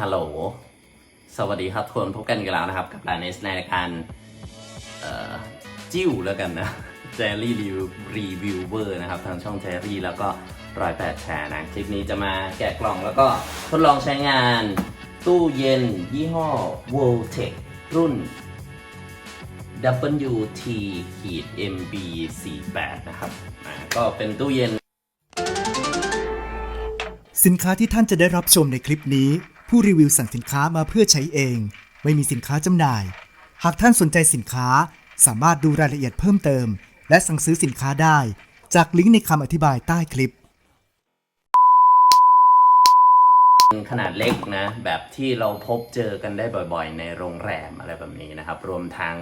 ฮัลโหล สวัสดีครับทุกคนพบกันอีกแล้วนะครับ กับรายในในการจิ้วแล้วกันนะเจอรี่รีวิวรีวิวเวอร์นะครับ ทางช่องเจอรี่แล้วก็รอยแปดแชร์นะ คลิปนี้จะมาแกะกล่องแล้วก็ทดลองใช้งานตู้เย็นยี่ห้อ Voltec รุ่น WT MB 48นะครับก็เป็นตู้เย็น สินค้าที่ท่านจะได้รับชมในคลิปนี้ ผู้รีวิวสั่งสินค้ามาเพื่อใช้เอง ไม่มีสินค้าจำหน่าย หากท่านสนใจสินค้า สามารถดูรายละเอียดเพิ่มเติม และสั่งซื้อสินค้าได้ จากลิงก์ในคำอธิบายใต้คลิป ขนาดเล็กนะ แบบที่เราพบเจอกันได้บ่อยๆ ในโรงแรมอะไรแบบนี้นะครับ รวมทั้ง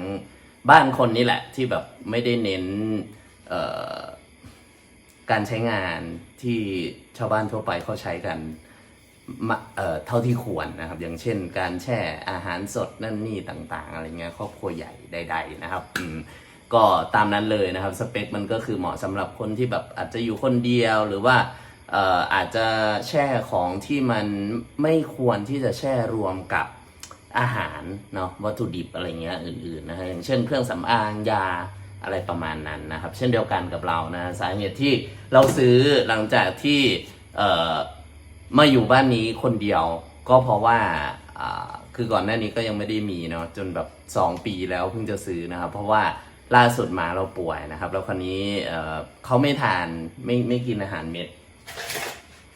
บ้านคนนี่แหละที่แบบไม่ได้เน้นการใช้งานที่ชาวบ้านทั่วไปเขาใช้กัน เท่าที่ควรนะครับ อย่างเช่น การแช่อาหารสดนั่นนี่ต่างๆ อะไรเงี้ยครอบครัวใหญ่ใด ๆ นะครับอืมก็ตามนั้นเลยนะครับสเปคมันก็คือเหมาะสำหรับคนที่แบบอาจจะอยู่คนเดียวหรือว่าออาจจะแช่ของที่มันไม่ควรที่จะแช่รวมกับอาหารเนาะวัตถุดิบอะไรเงี้ยอื่นๆนะฮะอย่างเช่นเครื่องสำอางยาอะไรประมาณนั้นนะครับ เช่นเดียวกันกับเรานะสาเหตุที่เราซื้อหลังจากที่ มาอยู่บ้านนี้คนเดียว ก็เพราะว่าอ่าคือก่อนหน้านี้ก็ยังไม่ได้มีเนาะจนแบบ 2 ปีแล้วเพิ่งจะซื้อนะครับ เพราะว่าล่าสุดหมาเราป่วยนะครับ แล้วคราวนี้เอ่อเขาไม่ทานไม่ไม่กินอาหารเม็ด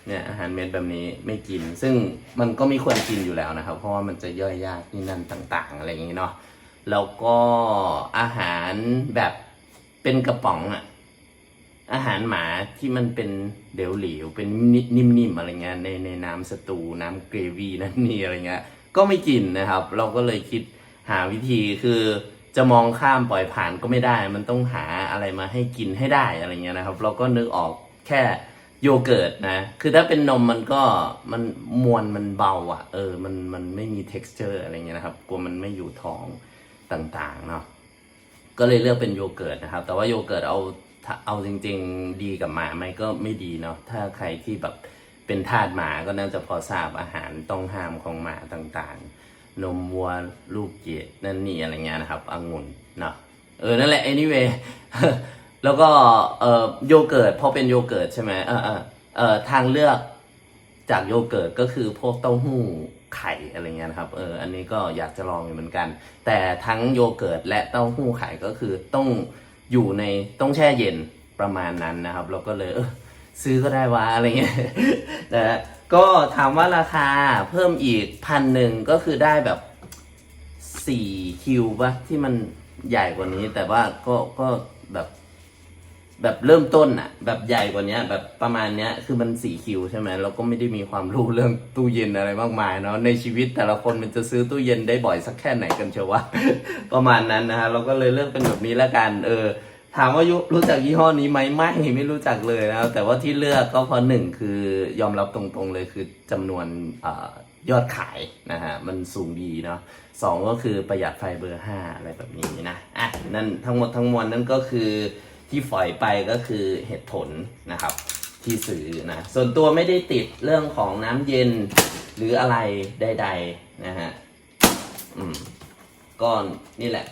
เนี่ยอาหารเม็ดแบบนี้ไม่กิน ซึ่งมันก็ไม่ควรกินอยู่แล้วนะครับ เพราะว่ามันจะย่อยยากนี่นั่นต่างๆ อะไรอย่างนี้เนาะแล้วก็อาหารแบบเป็นกระป๋องอะ อาหารหมาที่มันเป็นเดวหลวๆเป็นนิ่มๆอะไรเงี้ยในในน้ำสตูน้ำเกรวี่นั่นนี่อะไรเงี้ยก็ไม่กินนะครับ เราก็เลยคิดหาวิธีคือจะมองข้ามปล่อยผ่านก็ไม่ได้ มันต้องหาอะไรมาให้กินให้ได้อะไรเงี้ยนะครับ เราก็นึกออกแค่โยเกิร์ตนะ คือถ้าเป็นนมมันก็มันมวลมันเบาอะ่ะ เออ มันมันไม่มี t e x t อร์อะไรเงี้ยนะครับ กลัวมันไม่อยู่ท้องต่างๆเนาะ ก็เลยเลือกเป็นโยเกิร์ตนะครับ แต่ว่าโยเกิร์ตเอา ถ้าเอาจริง ๆ ดีกับหมาไหมก็ไม่ดีเนาะถ้าใครที่แบบเป็นทาสหมาก็น่าจะพอทราบอาหารต้องห้ามของหมาต่างๆ นมวัวลูกเกดนั่นนี่อะไรเงี้ยนะครับองุ่นเนาะเออนั่นแหละ anyway แล้วก็เออโยเกิร์ตพอเป็นโยเกิร์ตใช่ไหมเออเออเออทางเลือกจากโยเกิร์ตก็คือพวกเต้าหู้ไข่อะไรเงี้ยนะครับเอออันนี้ก็อยากจะลองอยู่เหมือนกัน แต่ทั้งโยเกิร์ตและเต้าหู้ไข่ก็คือต้อง อยู่ในต้องแช่เย็นประมาณนั้นนะครับ เราก็เลยเออซื้อก็ได้วะอะไรเงี้ยนะก็ถามว่าราคาเพิ่มอีกพันหนึ่งก็คือได้แบบสี่คิวปะที่มันใหญ่กว่านี้ แต่ว่าก็ก็แบบ แบบเริ่มต้นอะแบบใหญ่กว่านี้แบบประมาณเนี้ยคือมันสี่คิวใช่ไหมเราก็ไม่ได้มีความรู้เรื่องตู้เย็นอะไรมากมายเนาะในชีวิตแต่ละคนมันจะซื้อตู้เย็นได้บ่อยสักแค่ไหนกันเชียววะ ประมาณนั้นนะฮะเราก็เลยเลือกเป็นแบบนี้ละกันเออถามว่ายุรู้จักยี่ห้อนี้ไหมไม่ไม่รู้จักเลยนะแต่ว่าที่เลือกก็เพราะหนึ่งคือยอมรับตรงๆเลยคือจำนวนออยอดขายนะฮะมันสูงดีเนาะสองก็คือประหยัดไฟเบอร์ห้าอะไรแบบนี้นะอะนั่นทั้งหมดทั้งมวลนั่นก็คือ ที่ฝอยไปก็คือเหตุผลนะครับ ที่ซื้อนะ ส่วนตัวไม่ได้ติดเรื่องของน้ำเย็นหรืออะไรใดๆนะฮะอืมก็นี่แหละ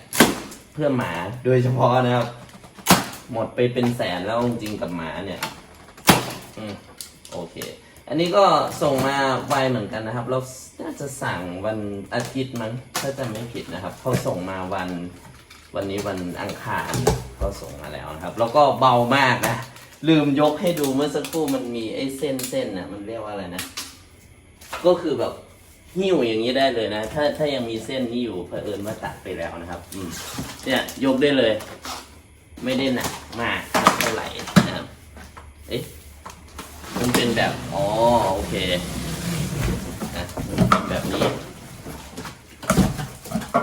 เพื่อหมาโดยเฉพาะนะครับ หมดไปเป็นแสนแล้วจริงกับหมาเนี่ย อืมโอเค อันนี้ก็ส่งมาไวเหมือนกันนะครับ เราน่าจะสั่งวันอาทิตย์มั้งถ้าจะไม่ผิดนะครับเขาส่งมาวัน วันนี้วันอังคารก็ส่งมาแล้วนะครับ แล้วก็เบามากนะ ลืมยกให้ดูเมื่อสักครู่มันมีไอ้เส้นเส้นๆน่ะมันเรียกว่าอะไรนะ ก็คือแบบหิ้วอย่างนี้ได้เลยนะ ถ้าถ้ายังมีเส้นนี้อยู่เผอิญว่าตัดไปแล้วนะครับ อืมเนี่ยยกได้เลย ไม่ได้หนักมากเท่าไหร่นะครับ เอ๊ะมันเป็นแบบ อ๋อ โอเคนะแบบนี้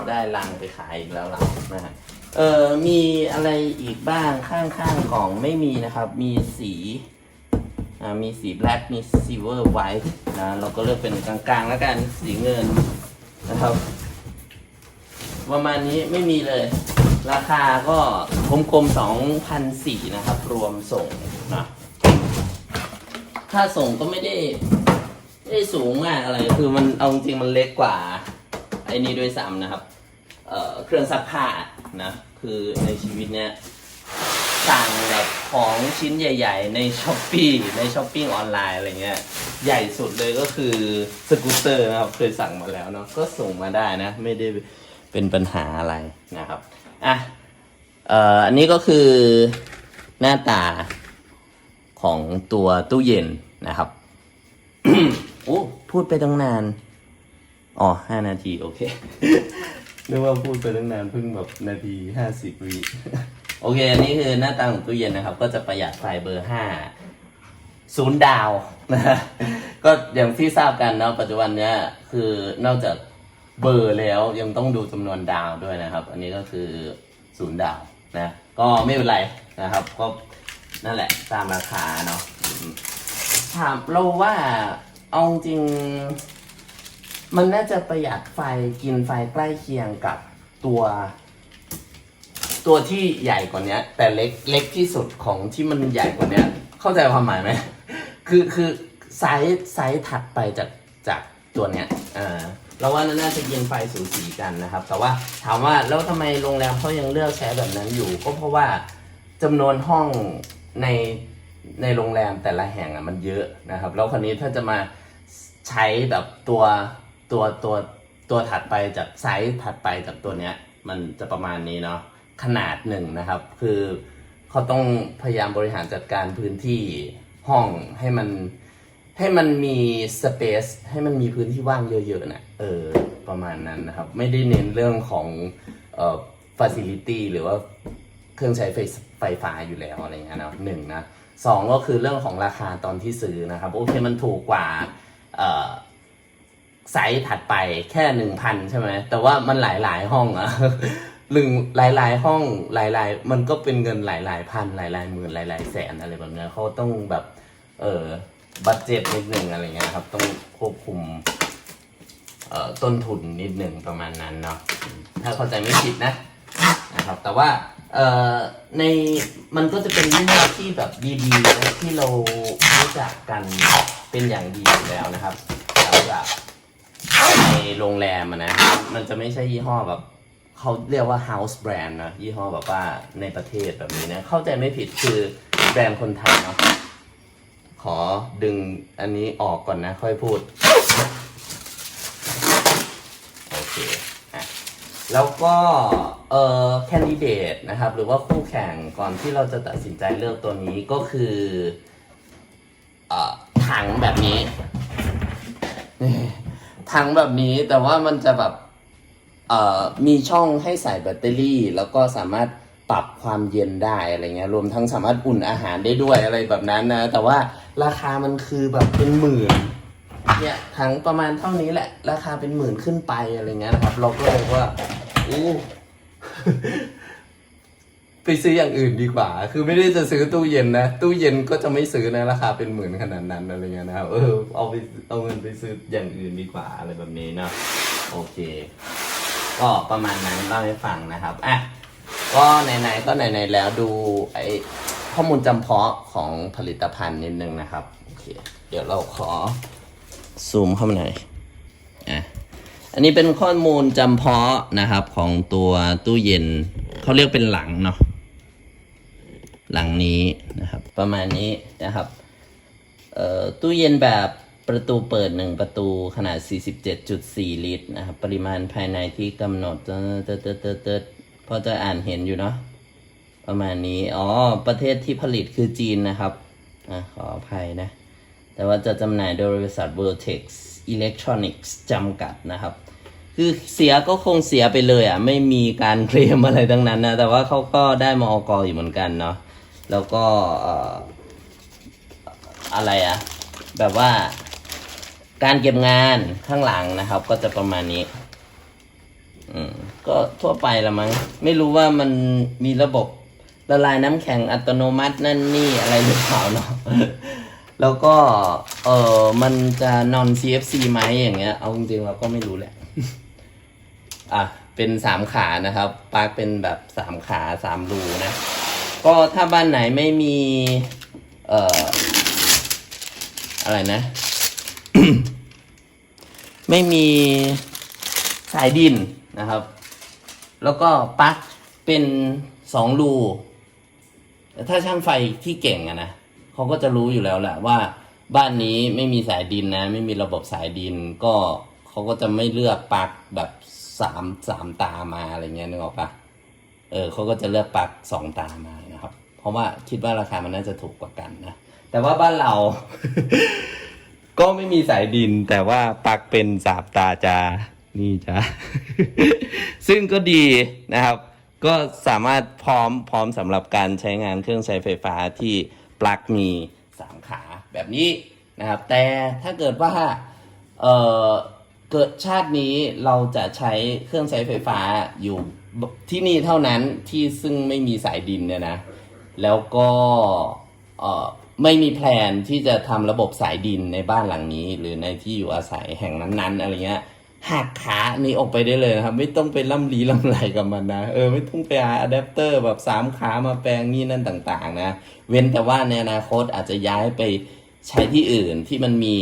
ได้ลังไปขายอีกแล้วล่ะนะฮะ เออมีอะไรอีกบ้างข้างๆกล่องไม่มีนะครับ มีสีอ่ามีสีแบล็กมีซิลเวอร์ไวท์นะเราก็เลือกเป็นกลางๆ แล้วกันสีเงินนะครับประมาณนี้ไม่มีเลย ราคาก็กลมๆสองพันสี่นะครับ รวมส่งนะค่าส่งก็ไม่ได้ไม่ได้สูงมากอะไร คือมันเอาจริงมันเล็กกว่า ไอ้นี่ด้วยซ้ำนะครับ เอ่อเครื่องซักผ้า นะ คือในชีวิตเนี้ยสั่งแบบของชิ้นใหญ่ ๆ ในช้อปปีในช้อปปิ้งออนไลน์อะไรเงี้ยใหญ่สุดเลยก็คือสกูตเตอร์นะครับเคยสั่งมาแล้วเนาะก็ส่งมาได้นะ ไม่ได้เป็นปัญหาอะไรนะครับอะเอ่ออันนี้ก็คือหน้าตาของตัวตู้เย็นนะครับโอ้พูดไปตั้งนาน อ๋อห้านาที โอเค นึกว่าพูดไปตั้งนานเพิ่งแบบนาทีห้าสิบวิ โอเค อันนี้คือหน้าตาของตู้เย็นนะครับ ก็จะประหยัดไฟเบอร์ห้าศูนย์ดาวนะฮะก็อย่างที่ทราบกันเนาะปัจจุบันเนี้ยคือนอกจากเบอร์แล้วยังต้องดูจำนวนดาวด้วยนะครับ อันนี้ก็คือศูนย์ดาวนะก็ไม่เป็นไรนะครับ ก็นั่นแหละตามราคาเนาะถามเราว่าเอาจริง มันน่าจะประหยัดไฟกินไฟใกล้เคียงกับตัว ตัวที่ใหญ่กว่านี้ยแต่เล็กเล็กที่สุดของที่มันใหญ่กว่านี้ยเข้าใจความหมายไหมคือคือไซส์ไซส์ถัดไปจากจากตัวเนี้ยอ่าเราว่าน่าจะกินไฟสูสีกันนะครับ แต่ว่าถามว่าแล้วทำไมโรงแรมเขายังเลือกใช้แบบนั้นอยู่ ก็เพราะว่าจำนวนห้องในในโรงแรมแต่ละแห่งอะมันเยอะนะครับ แล้วคราวนี้ถ้าจะมาใช้แบบตัว ตัวตัวตัวถัดไปจากไซส์ถัดไปจากตัวเนี้ย มันจะประมาณนี้เนาะขนาดหนึ่งนะครับ คือเขาต้องพยายามบริหารจัดการพื้นที่ห้องให้มันให้มันมีสเปซให้มันมีพื้นที่ว่างเยอะๆนะเออประมาณนั้นนะครับ ไม่ได้เน้นเรื่องของเอ่อฟ a ซิลิตี้หรือว่าเครื่องใช้ไฟไฟฟ้าอยู่แล้วอะไรเงี้ยนะหนึ่งนะสองก็คือเรื่องของราคาตอนที่ซื้อนะครับ โอเคมันถูกกว่าเอ่อ ไซส์ถัดไปแค่หนึ่งพันใช่ไหมแต่ว่ามันหลายๆห้องอะหนึ่งหลายๆห้องหลายๆมันก็เป็นเงินหลายๆพันหลายๆหมื่นหลายๆแสนอะไรแบบเนี้ยเขาต้องแบบ เออบัตเจ็ตนิดหนึ่งอะไรเงี้ยครับ ต้องควบคุมเอ่อต้นทุนนิดหนึ่งประมาณนั้นเนาะถ้าเข้าใจไม่ผิดนะนะครับ แต่ว่าเอ่อในมันก็จะเป็นยี่ห้อที่แบบดีๆที่เรารู้จักกันเป็นอย่างดีอยู่แล้วนะครับสำหรับ ในโรงแรมอะนะ มันจะไม่ใช่ยี่ห้อแบบเขาเรียกว่า house brand นะ ยี่ห้อแบบว่าในประเทศแบบนี้นะ เข้าใจไม่ผิดคือแบรนด์คนไทยเนาะขอดึงอันนี้ออกก่อนนะ ค่อยพูด โอเคอะแล้วก็เอ่อแคนดิเดตนะครับ หรือว่าคู่แข่งก่อนที่เราจะตัดสินใจเลือกตัวนี้ก็คือเอ่อถังแบบนี้ ถังแบบนี้แต่ว่ามันจะแบบเอ่อมีช่องให้ใส่แบตเตอรี่ แล้วก็สามารถปรับความเย็นได้อะไรเงี้ยรวมทั้งสามารถอุ่นอาหารได้ด้วยอะไรแบบนั้นนะ แต่ว่าราคามันคือแบบเป็นหมื่นเนี่ยถังประมาณเท่านี้แหละ ราคาเป็นหมื่นขึ้นไปอะไรเงี้ยนะครับ เราก็เลยว่าอู้ ไปซื้ออย่างอื่นดีกว่า คือไม่ได้จะซื้อตู้เย็นนะ ตู้เย็นก็จะไม่ซื้อนะราคาเป็นหมื่นขนาดนั้นอะไรเงี้ยนะครับ เออ เอาไปเอาเงินไปซื้ออย่างอื่นดีกว่าอะไรแบบนี้เนาะ โอเค ก็ประมาณนั้นเล่าให้ฟังนะครับ อะ ก็ไหนๆก็ไหนๆแล้วดูไอ้ข้อมูลจำเพาะของผลิตภัณฑ์นิดนึงนะครับ โอเค เดี๋ยวเราขอซูมเข้ามาหน่อย อะ อันนี้เป็นข้อมูลจำเพาะนะครับของตัวตู้เย็น เขาเรียกเป็นหลังเนาะ หลังนี้นะครับ ประมาณนี้นะครับตู้เย็นแบบประตูเปิดหนึ่งประตูขนาด 47.4 ลิตรนะครับ ปริมาณภายในที่กำหนดเติร์ดเติร์ดเติร์ดเติร์ดพอจะอ่านเห็นอยู่เนาะประมาณนี้ อ๋อ ประเทศที่ผลิตคือจีนนะครับอขออภัยนะ แต่ว่าจะจำหน่ายโดยบริษัท Vertex Electronics จำกัดนะครับ คือเสียก็คงเสียไปเลยอะ ไม่มีการเคลมอะไรทั้งนั้นนะ แต่ว่าเขาก็ได้มอกอยู่เหมือนกันเนาะ แล้วก็อะไรอะแบบว่าการเก็บงานข้างหลังนะครับ ก็จะประมาณนี้อืมก็ทั่วไปละมั้งไม่รู้ว่ามันมีระบบละลายน้ำแข็งอัตโนมัตินั่นนี่อะไรหรือเปล่าเนาะแล้วก็ เออมันจะ non CFC ไหมอย่างเงี้ย เอาจริงๆเราก็ไม่รู้แหละ อะ เป็นสามขานะครับ ปาร์คเป็นแบบสามขาสามรูนะ ก็ถ้าบ้านไหนไม่มี เอ่อ อะไรนะ ไม่มีสายดินนะครับ แล้วก็ปลั๊กเป็นสองรูถ้าช่างไฟที่เก่งอะนะเขาก็จะรู้อยู่แล้วแหละว่าบ้านนี้ไม่มีสายดินนะ ไม่มีระบบสายดินก็เขาก็จะไม่เลือกปลั๊กแบบสามสามตามาอะไรเงี้ยนึกออกปะเออเขาก็จะเลือกปลั๊กสองตามา เพราะว่าคิดว่าราคามันน่าจะถูกกว่ากันนะ แต่ว่าบ้านเรา ก็ไม่มีสายดิน แต่ว่าปลั๊กเป็นสามตาจา นี่จ้าซึ่งก็ดีนะครับ ก็สามารถพร้อมพร้อมสำหรับการใช้งานเครื่องใช้ไฟฟ้าที่ปลั๊กมีสามขาแบบนี้นะครับ แต่ถ้าเกิดว่าเออเกิดชาตินี้เราจะใช้เครื่องใช้ไฟฟ้าอยู่ที่นี่เท่านั้นที่ซึ่งไม่มีสายดินเนี่ยนะ แล้วก็ไม่มีแพลนที่จะทำระบบสายดินในบ้านหลังนี้ หรือในที่อยู่อาศัยแห่งนั้นๆอะไรเงี้ยหักขานี้ออกไปได้เลยนะครับ ไม่ต้องไปล่ำลีล่ำไรกับมันนะเออไม่ต้องไปหาอะแดปเตอร์แบบสามขามาแปลงนี่นั่นต่างๆนะ เว้นแต่ว่าในอนาคตอาจจะย้ายไปใช้ที่อื่นที่มันมี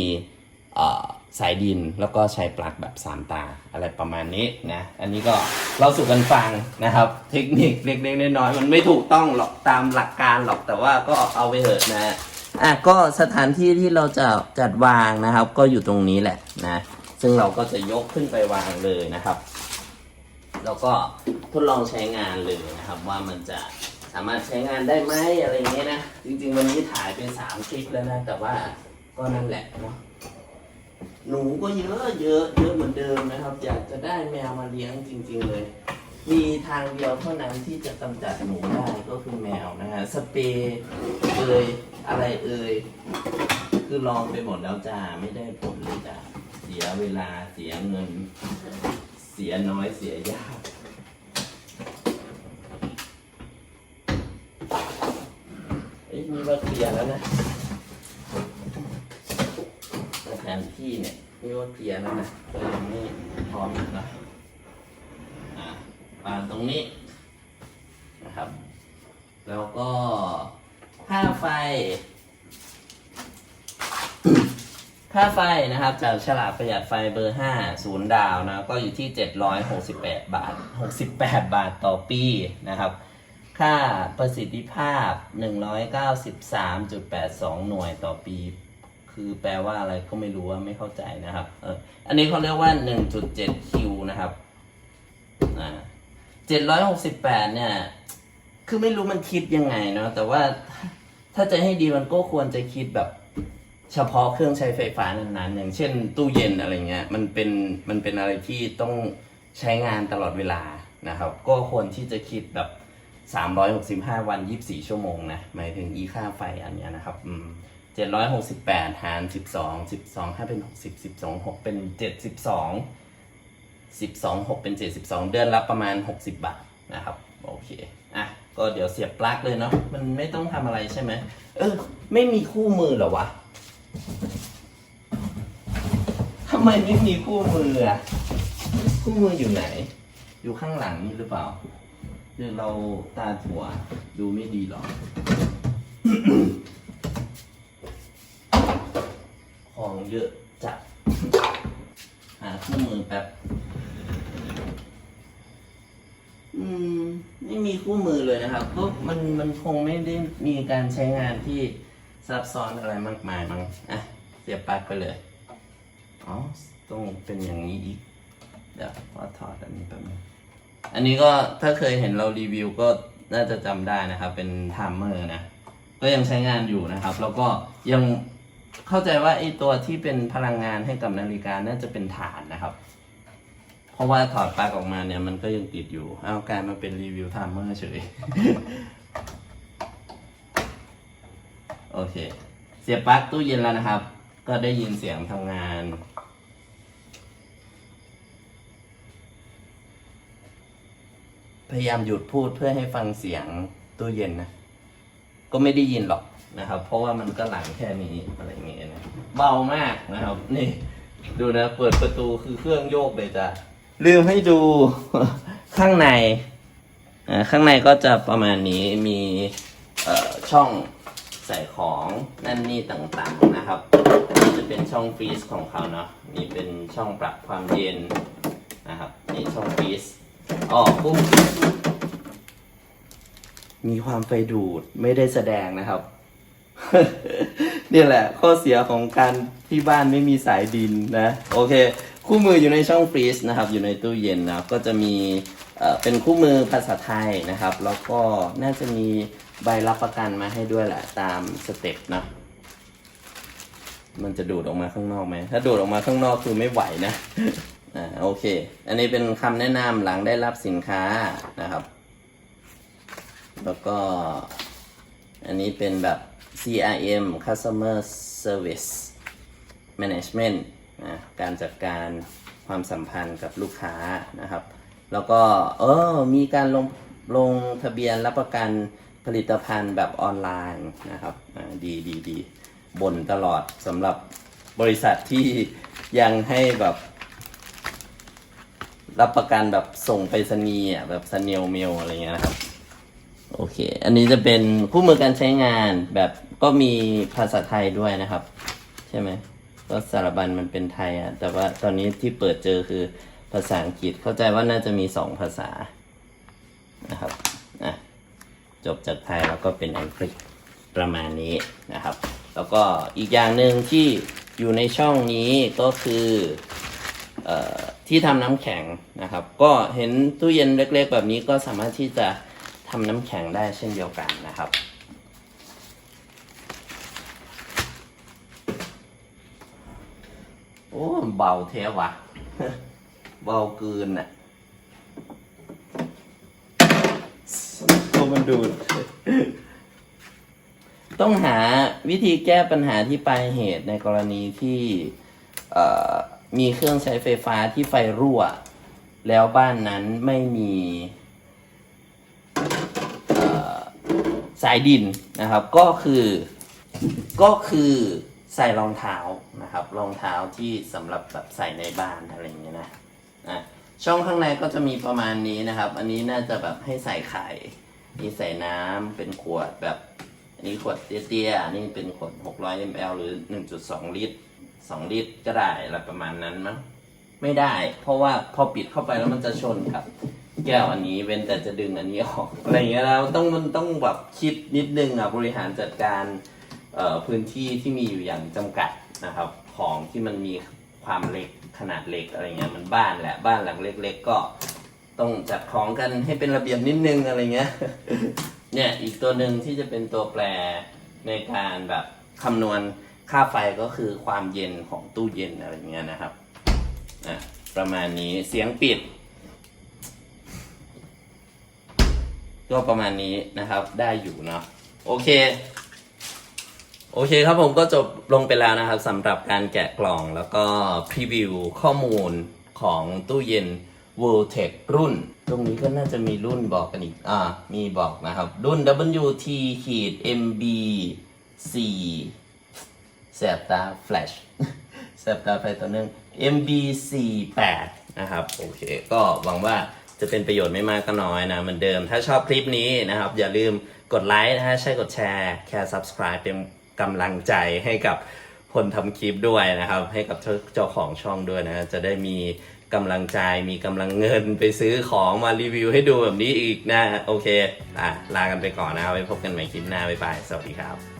เอ่อ สายดินแล้วก็ใช้ปลั๊กแบบสามตาอะไรประมาณนี้นะ อันนี้ก็เราสู่กันฟังนะครับ เทคนิคเล็กๆน้อยๆมันไม่ถูกต้องหรอกตามหลักการหรอกแต่ว่าก็เอาไปเถอะนะอะก็สถานที่ที่เราจะจัดวางนะครับ ก็อยู่ตรงนี้แหละนะ ซึ่งเราก็จะยกขึ้นไปวางเลยนะครับ แล้วก็ทดลองใช้งานเลยนะครับ ว่ามันจะสามารถใช้งานได้ไหมอะไรอย่างเงี้ยนะ จริง ๆ วันนี้ถ่ายเป็นสามคลิปแล้วนะ แต่ว่าก็นั่นแหละเนาะ หนูก็เยอะเยอะเยอะเหมือนเดิมนะครับ อยากจะได้แมวมาเลี้ยงจริง ๆ เลย มีทางเดียวเท่านั้นที่จะกำจัดหนูได้ก็คือแมวนะฮะสเปรย์เอ่ยอะไรเอ่ยคือลองไปหมดแล้วจ้าไม่ได้ผลเลยจ้าเสียเวลาเสียเงิน เสียน้อยเสียยากเอ้ยมีว่าเคลียร์แล้วนะส ที่เนี่ยมีว่าเคลียร์แล้วนะก็ยังไม่พร้อมนะอะวางตรงนี้นะครับ แล้วก็ค่าไฟ ค่าไฟนะครับจากฉลากประหยัดไฟเบอร์5ศูนย์ดาวนะ ก็อยู่ที่ 768 บาท 68 บาทต่อปีนะครับ ค่าประสิทธิภาพ 193.82 หน่วยต่อปี คือแปลว่าอะไรก็ไม่รู้ว่าไม่เข้าใจนะครับเอออันนี้เขาเรียกว่า 1.7คิวนะครับอ่าเจ็ดร้อยหกสิบแปดเนี่ย คือไม่รู้มันคิดยังไงเนาะแต่ว่าถ้าจะให้ดีมันก็ควรจะคิดแบบเฉพาะเครื่องใช้ไฟฟ้านั้นๆ อย่างเช่น ตู้เย็นอะไรเงี้ยมันเป็นมันเป็นอะไรที่ต้องใช้งานตลอดเวลานะครับ ก็ควรที่จะคิดแบบ 365 วัน 24 ชั่วโมงนะหมายถึงอีค่าไฟอันเนี้ยนะครับอืม 768หกสิบแปดหาร12 12ถ้าเป็น60 12 6เป็น72สิบสองหกเป็นเจ็ดสิบสองเดือนละประมาณหกสิบบาทนะครับ โอเค อะ ก็เดี๋ยวเสียบปลั๊กเลยเนาะมันไม่ต้องทำอะไรใช่ไหมเออ ไม่มีคู่มือเหรอวะทำไมไม่มีคู่มืออะคู่มืออยู่ไหน อยู่ข้างหลังนี่หรือเปล่าหรือเราตาถั่วดูไม่ดีหรอ ของเยอะจัด หาคู่มือแป๊บ อืม ไม่มีคู่มือเลยนะครับก็ มันคงไม่ได้มีการใช้งานที่ซับซ้อนอะไรมากมายมั้งอะเสียบปลั๊กไปเลยอ๋อต้องเป็นอย่างนี้อีกเดี๋ยวขอถอดอันนี้แป๊บนึงอันนี้ก็ถ้าเคยเห็นเรารีวิวก็น่าจะจำได้นะครับ เป็นไทม์เมอร์นะ ก็ยังใช้งานอยู่นะครับ แล้วก็ยังเข้าใจว่าไอ้ตัวที่เป็นพลังงานให้กับนาฬิกาน่าจะเป็นฐานนะครับ เพราะว่าถอดปลั๊กออกมาเนี่ยมันก็ยังติดอยู่เอากลายมาเป็นรีวิวไทม์เมอร์เฉย โอเค เสียบปลั๊กตู้เย็นแล้วนะครับ ก็ได้ยินเสียงทำงาน พยายามหยุดพูดเพื่อให้ฟังเสียงตู้เย็นนะ ก็ไม่ได้ยินหรอกนะครับ เพราะว่ามันก็หลังแค่นี้อะไรเงี้ยนะ เบามากนะครับ นี่ ดูนะ เปิดประตูคือเครื่องโยกเลยจ้ะ ลืมให้ดูข้างใน ข้างในก็จะประมาณนี้มีช่อง ใส่ของนั่นนี่ต่างๆนะครับนนี้จะเป็นช่องฟรีซของเขาเนาะนี่เป็นช่องปรับความเย็นนะครับนี่ช่องฟรีซอ๋อปุ๊บมีความไฟดูดไม่ได้แสดงนะครับ นี่แหละ ข้อเสียของการที่บ้านไม่มีสายดินนะ โอเค คู่มืออยู่ในช่องฟรีซนะครับ อยู่ในตู้เย็นนะก็จะมีเป็นคู่มือภาษาไทยนะครับ แล้วก็น่าจะมี ใบรับประกันมาให้ด้วยแหละตามสเต็ปนะ มันจะดูดออกมาข้างนอกไหม ถ้าดูดออกมาข้างนอกคือไม่ไหวนะอ่าโอเค อันนี้เป็นคำแนะนำหลังได้รับสินค้านะครับ แล้วก็ อันนี้เป็นแบบ CRM Customer Service Management นะการจัดการความสัมพันธ์กับลูกค้านะครับ แล้วก็เออมีการลงลงทะเบียนรับประกัน ผลิตภัณฑ์แบบออนไลน์นะครับดีดีดีบ่นตลอดสำหรับบริษัทที่ยังให้แบบ รับประกันแบบส่งไปรษณีย์อะแบบสเนลเมลอะไรเงี้ยนะครับ โอเค อันนี้จะเป็นคู่มือการใช้งานแบบก็มีภาษาไทยด้วยนะครับ ใช่ไหมก็สารบัญมันเป็นไทยอะแต่ว่าตอนนี้ที่เปิดเจอคือภาษาอังกฤษเข้าใจว่าน่าจะมีสองภาษานะครับ จบจากไทยแล้วก็เป็นอังกฤษประมาณนี้นะครับ แล้วก็อีกอย่างหนึ่งที่อยู่ในช่องนี้ก็คือเอ่อที่ทำน้ำแข็งนะครับ ก็เห็นตู้เย็นเล็ก ๆ แบบนี้ก็สามารถที่จะทำน้ำแข็งได้เช่นเดียวกันนะครับโอ้เบาเทวะ เบาเกินอะโอ้ มันดูด ต้องหาวิธีแก้ปัญหาที่ปลายเหตุในกรณีที่เอ่อมีเครื่องใช้ไฟฟ้าที่ไฟรั่ว แล้วบ้านนั้นไม่มีเอ่อสายดินนะครับ ก็คือก็คือใส่รองเท้านะครับรองเท้าที่สำหรับแบบใส่ในบ้านอะไรอย่างเงี้ยนะอะช่องข้างในก็จะมีประมาณนี้นะครับ อันนี้น่าจะแบบให้ใส่ไข่ นี่ใส่น้ำเป็นขวดแบบอันนี้ขวดเตี้ยๆอันนี้เป็นขวด 600 ml หรือ 1.2 ลิตร 2 ลิตรก็ได้อะไรประมาณนั้นมั้งไม่ได้ เพราะว่าพอปิดเข้าไปแล้วมันจะชนกับ แก้วอันนี้เว้นแต่จะดึงอันนี้ออกอะไรอย่างเงี้ยแล้วต้องมันต้องแบบคิดนิดนึงอะบริหารจัดการเอ่อพื้นที่ที่มีอยู่อย่างจำกัดนะครับ ของที่มันมีความเล็กขนาดเล็กอะไรเงี้ยมันบ้านแหละบ้านหลังเล็ก ๆ ก็ ต้องจัดของกันให้เป็นระเบียบนิดนึงอะไรเงี้ย เนี่ยอีกตัวหนึ่งที่จะเป็นตัวแปรในการแบบคำนวณค่าไฟก็คือความเย็นของตู้เย็นอะไรเงี้ยนะครับอะประมาณนี้เสียงปิด ก็ประมาณนี้นะครับได้อยู่เนาะโอเค โอเคครับผมก็จบลงไปแล้วนะครับสำหรับการแกะกล่องแล้วก็พรีวิวข้อมูลของตู้เย็น w o r l t e c h รุ่น ตรงนี้ก็น่าจะมีรุ่นบอกกันอีก อ่า มีบอกนะครับ รุ่น WT ขีด MB 4แสบตาแฟลชแสบตาไฟตัวนึง MB 4 8นะครับ โอเค ก็หวังว่าจะเป็นประโยชน์ไม่มากก็น้อยนะ เหมือนเดิม ถ้าชอบคลิปนี้นะครับ อย่าลืมกดไลค์นะฮะ ใช่กดแชร์ แค่ subscribe เป็นกำลังใจให้กับคนทำคลิปด้วยนะครับ ให้กับเจ้าของช่องด้วยนะ จะได้มี กำลังใจมีกำลังเงินไปซื้อของมารีวิวให้ดูแบบนี้อีกนะ โอเคอะลากันไปก่อนนะไว้พบกันใหม่คลิปหน้าบ๊ายบายสวัสดีครับ